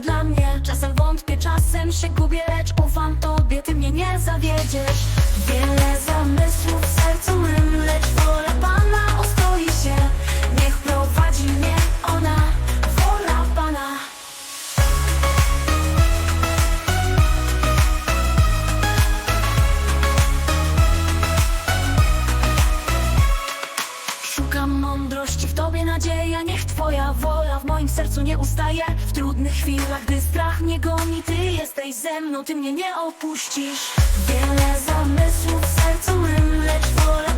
dla mnie. Czasem wątpię, czasem się gubię, lecz ufam tobie, ty mnie nie zawiedziesz. Sercu nie ustaje. W trudnych chwilach, gdy strach mnie goni Ty jesteś ze mną, Ty mnie nie opuścisz. Wiele zamysłów w sercu Lecz wola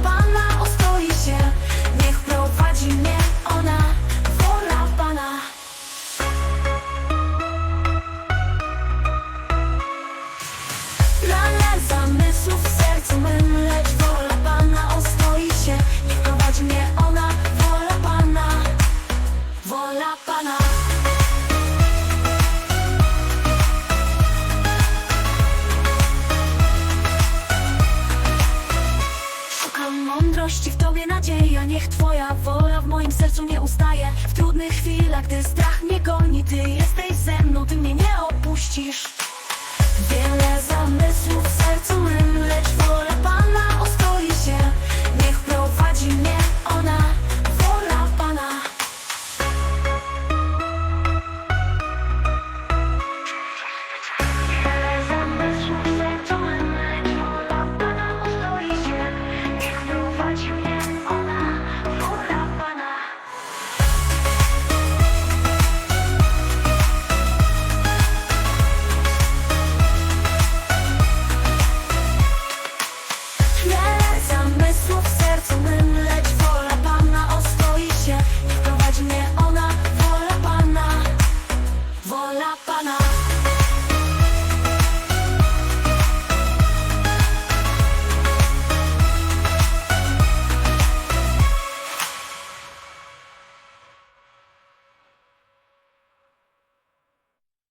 Niech Twoja wola w moim sercu nie ustaje. W trudnych chwilach up on us.